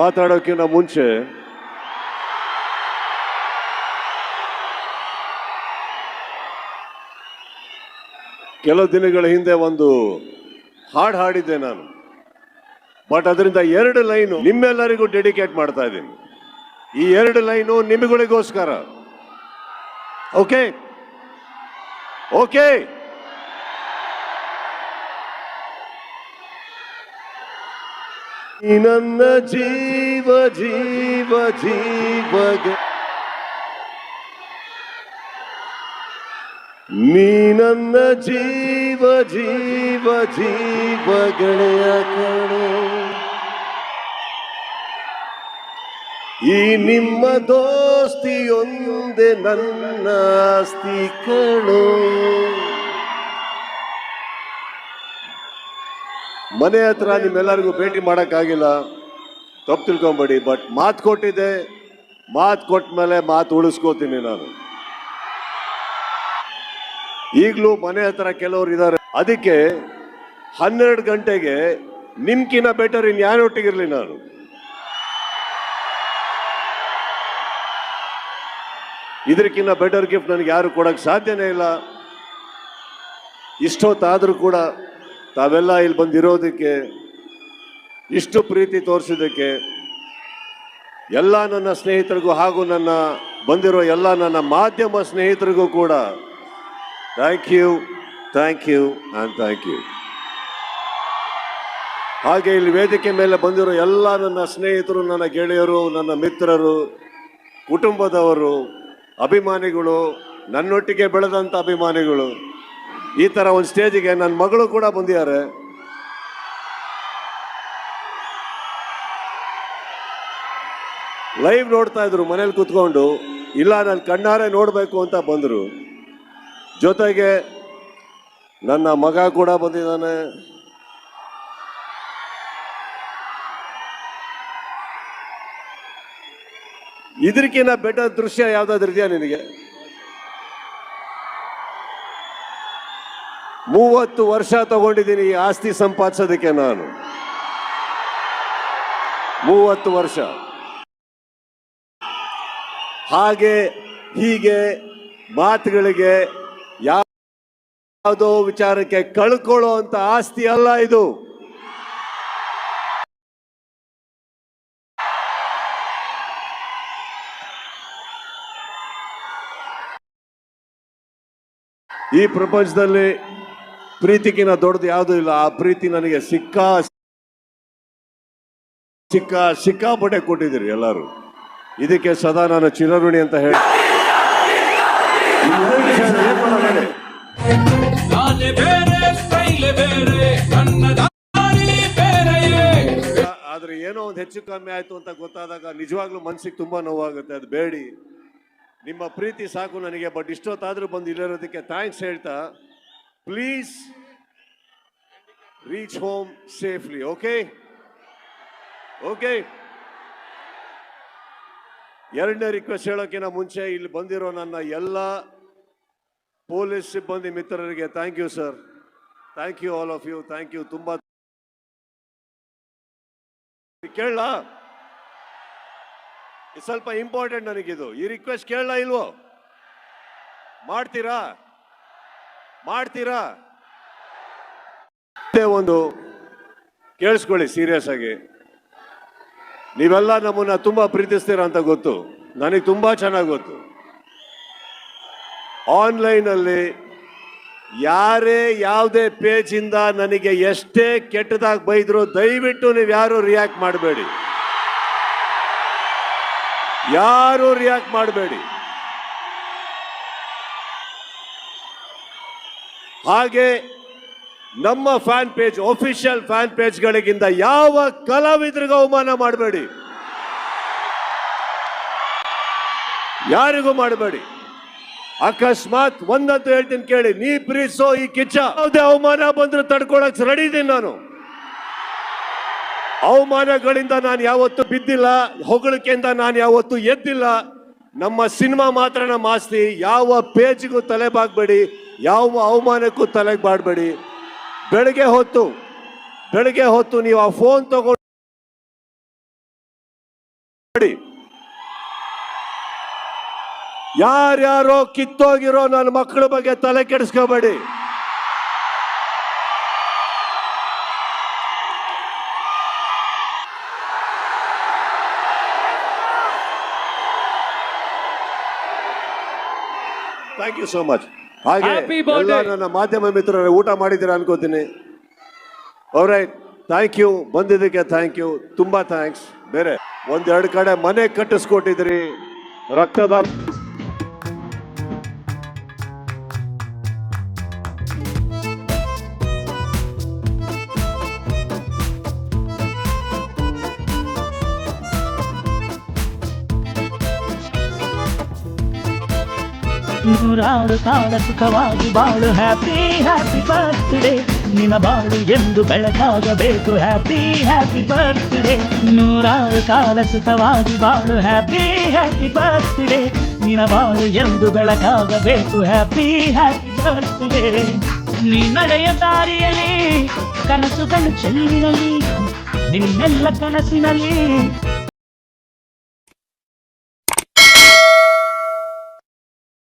ಮಾತಾಡೋಕ್ಕಿಂತ ಮುಂಚೆ ಕೆಲವು ದಿನಗಳ ಹಿಂದೆ ಒಂದು ಹಾಡು ಹಾಡಿದ್ದೆ ನಾನು. ಬಟ್ ಅದರಿಂದ ಎರಡು ಲೈನು ನಿಮ್ಮೆಲ್ಲರಿಗೂ ಡೆಡಿಕೇಟ್ ಮಾಡ್ತಾ ಇದ್ದೀನಿ. ಈ ಎರಡು ಲೈನು ನಿಮಗಳಿಗೋಸ್ಕರ. ಓಕೆ ಓಕೆ ನನ್ನ ಜೀವ ಜೀವ ಜೀವ ನೀ ನನ್ನ ಜೀವ ಜೀವ ಜೀವ ಗೆಳೆಯ ಕಣೆ. ಈ ನಿಮ್ಮ ದೋಸ್ತಿಯೊಂದೇ ನನ್ನ ಆಸ್ತಿ ಕಣೋ. ಮನೆ ಹತ್ರ ನಿಮ್ಮೆಲ್ಲರಿಗೂ ಭೇಟಿ ಮಾಡೋಕ್ಕಾಗಿಲ್ಲ. ತಪ್ಪು ತಿಳ್ಕೊಂಬೇಡಿ ಬಟ್ ಮಾತು ಕೊಟ್ಟಿದ್ದೆ, ಮಾತು ಕೊಟ್ಟ ಮೇಲೆ ಮಾತು ಉಳಿಸ್ಕೋತೀನಿ ನಾನು. ಈಗಲೂ ಮನೆ ಹತ್ರ ಕೆಲವರು ಇದ್ದಾರೆ ಅದಕ್ಕೆ ಹನ್ನೆರಡು ಗಂಟೆಗೆ ನಿಮ್ಕಿನ್ನ ಬೆಟರ್ ಇನ್ ಯಾರೊಟ್ಟಿಗಿರಲಿ ನಾನು. ಇದಕ್ಕಿಂತ ಬೆಟರ್ ಗಿಫ್ಟ್ ನನಗೆ ಯಾರು ಕೊಡೋಕ್ಕೆ ಸಾಧ್ಯನೇ ಇಲ್ಲ. ಇಷ್ಟೊತ್ತಾದರೂ ಕೂಡ ತಾವೆಲ್ಲ ಇಲ್ಲಿ ಬಂದಿರೋದಕ್ಕೆ, ಇಷ್ಟು ಪ್ರೀತಿ ತೋರಿಸಿದ್ದಕ್ಕೆ, ಎಲ್ಲ ನನ್ನ ಸ್ನೇಹಿತರಿಗೂ ಹಾಗೂ ನನ್ನ ಬಂದಿರೋ ಎಲ್ಲ ನನ್ನ ಮಾಧ್ಯಮ ಸ್ನೇಹಿತರಿಗೂ ಕೂಡ thank you thank you and thank you ಹಾಗೆ ಇಲ್ಲಿ ವೇದಿಕೆ ಮೇಲೆ ಬಂದಿರೋ ಎಲ್ಲ ನನ್ನ ಸ್ನೇಹಿತರು, ನನ್ನ ಗೆಳೆಯರು, ನನ್ನ ಮಿತ್ರರು, ಕುಟುಂಬದವರು, ಅಭಿಮಾನಿಗಳು, ನನ್ನೊಟ್ಟಿಗೆ ಬೆಳೆದಂಥ ಅಭಿಮಾನಿಗಳು ಈ ಥರ ಒಂದು ಸ್ಟೇಜಿಗೆ ನನ್ನ ಮಗಳು ಕೂಡ ಬಂದಿದ್ದಾರೆ. ಲೈವ್ ನೋಡ್ತಾ ಇದ್ರು, ಮನೇಲಿ ಕುತ್ಕೊಂಡು, ಇಲ್ಲ, ನಾನು ಕಣ್ಣಾರೆ ನೋಡಬೇಕು ಅಂತ ಬಂದರು. ಜೊತೆಗೆ ನನ್ನ ಮಗ ಕೂಡ ಬಂದಿದ್ದಾನೆ. ಇದಕ್ಕಿಂತ ಬೆಟರ್ ದೃಶ್ಯ ಯಾವ್ದಾದ್ರು ಇದೆಯಾ ನಿನಗೆ? ಮೂವತ್ತು ವರ್ಷ ತಗೊಂಡಿದ್ದೀನಿ ಈ ಆಸ್ತಿ ಸಂಪಾದಿಸೋದಕ್ಕೆ ನಾನು. ಮೂವತ್ತು ವರ್ಷ. ಹಾಗೆ, ಹೀಗೆ ಮಾತುಗಳಿಗೆ ಯಾವುದೋ ವಿಚಾರಕ್ಕೆ ಕಳ್ಕೊಳ್ಳೋ ಅಂತ ಆಸ್ತಿ ಅಲ್ಲ ಇದು. ಈ ಪ್ರಪಂಚದಲ್ಲಿ ಪ್ರೀತಿಗಿನ ದೊಡ್ಡದು ಯಾವುದೂ ಇಲ್ಲ. ಆ ಪ್ರೀತಿ ನನಗೆ ಸಿಕ್ಕಾ ಸಿಕ್ಕ ಸಿಕ್ಕಾಪಟ್ಟೆ ಕೊಟ್ಟಿದ್ದೀರಿ ಎಲ್ಲರೂ. ಇದಕ್ಕೆ ಸದಾ ನಾನು ಚಿರಋಣಿ ಅಂತ ಹೇಳಿ. ಆದ್ರೆ ಏನೋ ಒಂದು ಹೆಚ್ಚು ಕಮ್ಮಿ ಆಯ್ತು ಅಂತ ಗೊತ್ತಾದಾಗ ನಿಜವಾಗ್ಲೂ ಮನ್ಸಿಗೆ ತುಂಬಾ ನೋವಾಗುತ್ತೆ. ಅದು ಬೇಡಿ. ನಿಮ್ಮ ಪ್ರೀತಿ ಸಾಕು ನನಗೆ ಬಟ್ ಇಷ್ಟೊತ್ತಾದ್ರೂ ಬಂದು ಇಲ್ಲಿರೋದಕ್ಕೆ ಥ್ಯಾಂಕ್ಸ್ ಹೇಳ್ತಾ please reach home safely okay okay ಎರಡನೇ ರಿಕ್ವೆಸ್ಟ್ ಹೇಳೋಕ್ಕಿಂತ ಮುಂಚೆ ಇಲ್ಲಿ ಬಂದಿರೋ ನನ್ನ ಎಲ್ಲ ಪೊಲೀಸ್ ಸಿಬ್ಬಂದಿ ಮಿತ್ರರಿಗೆ thank you sir thank you all of you thank you ತುಂಬ ಕೇಳಲಾ? ಇದು ಸ್ವಲ್ಪ ಇಂಪಾರ್ಟೆಂಟ್ ನನಗಿದು. ಈ ರಿಕ್ವೆಸ್ಟ್ ಕೇಳಲಾ ಇಲ್ವೋ? ಮಾಡ್ತೀರಾ? ಮಾಡ್ತೀರಾ? ಒಂದು ಕೇಳಿಸ್ಕೊಳ್ಳಿ ಸೀರಿಯಸ್ ಆಗಿ. ನೀವೆಲ್ಲ ನಮ್ಮನ್ನ ತುಂಬಾ ಪ್ರೀತಿಸ್ತೀರಾ ಅಂತ ಗೊತ್ತು. ನನಗೆ ತುಂಬಾ ಚೆನ್ನಾಗಿ ಗೊತ್ತು. ಆನ್ಲೈನಲ್ಲಿ ಯಾರೇ ಯಾವುದೇ ಪೇಜಿಂದ ನನಗೆ ಎಷ್ಟೇ ಕೆಟ್ಟದಾಗಿ ಬೈದ್ರು ದಯವಿಟ್ಟು ನೀವು ಯಾರು ರಿಯಾಕ್ಟ್ ಮಾಡಬೇಡಿ. ಯಾರು ರಿಯಾಕ್ಟ್ ಮಾಡಬೇಡಿ. ಹಾಗೆ ನಮ್ಮ ಫ್ಯಾನ್ ಪೇಜ್ ಒಫಿಷಿಯಲ್ ಫ್ಯಾನ್ ಪೇಜ್ಗಳಿಗಿಂತ ಯಾವ ಕಲಾವಿದರಿಗೂ ಅವಮಾನ ಮಾಡಬೇಡಿ. ಯಾರಿಗೂ ಮಾಡಬೇಡಿ. ಅಕಸ್ಮಾತ್ ಒಂದಂತೂ ಹೇಳ್ತೀನಿ ಕೇಳಿ, ನೀ ಪ್ರೀಸೋ ಈ ಕಿಚ್ಚ. ಯಾವುದೇ ಅವಮಾನ ಬಂದ್ರೆ ತಡ್ಕೊಳಕ್ ರೆಡಿ ಇದ್ದೀನಿ ನಾನು. ಅವಮಾನಗಳಿಂದ ನಾನು ಯಾವತ್ತೂ ಬಿದ್ದಿಲ್ಲ, ಹೊಗಳಿಕೆಯಿಂದ ನಾನು ಯಾವತ್ತೂ ಎದ್ದಿಲ್ಲ. ನಮ್ಮ ಸಿನಿಮಾ ಮಾತ್ರ ನಮ್ಮ ಆಸ್ತಿ ಯಾವ ಪೇಜ್ಗೂ ತಲೆ ಬಾಗ್ಬೇಡಿ. ಯಾವ ಅವಮಾನಕ್ಕೂ ತಲೆಗೆ ಬಾಡ್ಬೇಡಿ ಬೆಳಗ್ಗೆ ಹೊತ್ತು ಬೆಳಗ್ಗೆ ಹೊತ್ತು ನೀವು ಆ ಫೋನ್ ತಗೊಂಡು ಯಾರ್ಯಾರೋ ಕಿತ್ತೋಗಿರೋ ನನ್ನ ಮಕ್ಕಳ ಬಗ್ಗೆ ತಲೆ ಕೆಡಿಸ್ಕೋಬೇಡಿ. ಥ್ಯಾಂಕ್ ಯು ಸೋ ಮಚ್ ಹಾಗೆ ಎಲ್ಲ ನನ್ನ ಮಾಧ್ಯಮ ಮಿತ್ರರ ಊಟ ಮಾಡಿದ್ದೀರಾ ಅನ್ಕೋತೀನಿ. ರೈಟ್ ಥ್ಯಾಂಕ್ ಯು ಬಂದಿದ್ದಕ್ಕೆ ಥ್ಯಾಂಕ್ ಯು ತುಂಬಾ ಥ್ಯಾಂಕ್ಸ್ ಬೇರೆ ಒಂದೆರಡು ಕಡೆ ಮನೆ ಕಟ್ಟಿಸ್ಕೊಟ್ಟಿದ್ರಿ. ರಕ್ತದಾನ ನೂರಾರು ಕಾಲ ಸುಖವಾಗಿ ಬಾಳು. ಹ್ಯಾಪಿ ಹ್ಯಾಪಿ ಬರ್ತ್ಡೇ ನಿನ್ನ ಬಾಳು ಎಂದು ಬೆಳಕಾಗಬೇಕು. ಹ್ಯಾಪಿ ಹ್ಯಾಪಿ ಬರ್ತ್ಡೇ ನೂರಾರು ಕಾಲ ಸುಖವಾಗಿ ಬಾಳು. ಹ್ಯಾಪಿ ಹ್ಯಾಪಿ ಬರ್ತ್ಡೇ ನಿನ್ನ ಬಾಳು ಎಂದು ಬೆಳಕಾಗಬೇಕು. ಹ್ಯಾಪಿ ಹ್ಯಾಪಿ ಬರ್ತ್ಡೇ ನೀ ನಡೆಯ ದಾರಿಯಲ್ಲಿ ಕನಸುಗಳು ಚೆಲ್ಲಿನಲ್ಲಿ ನಿನ್ನೆಲ್ಲ ಕನಸಿನಲ್ಲಿ